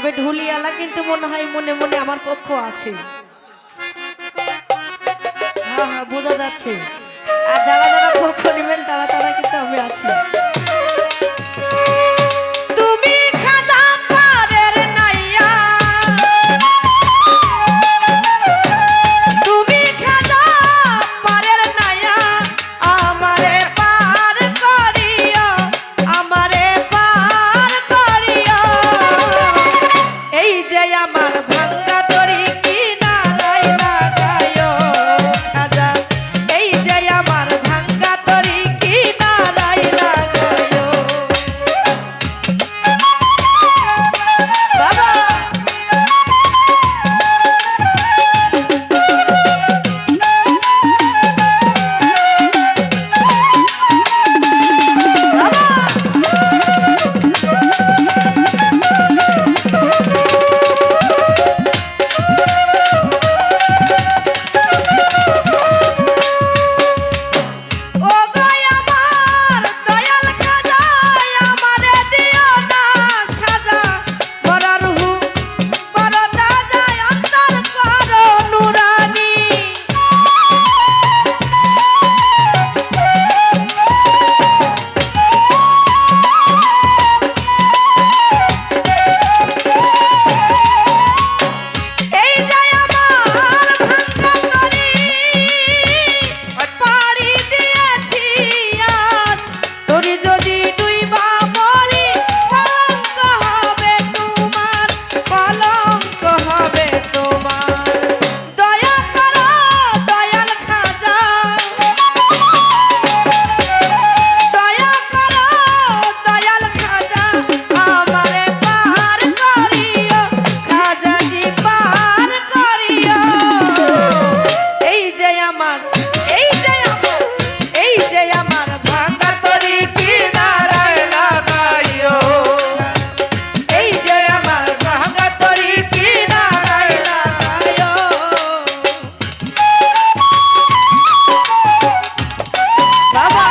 তবে ঢুলিয়ালা কিন্তু মনে হয় মনে মনে আমার পক্ষ আছে। হ্যাঁ হ্যাঁ বোঝা যাচ্ছে। আর যারা যারা পক্ষ নেবেন, তারা তারা কিন্তু আমি আছি। Бабай!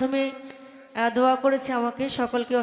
মাধ্যমে দোয়া করেছে আমাকে সকলকে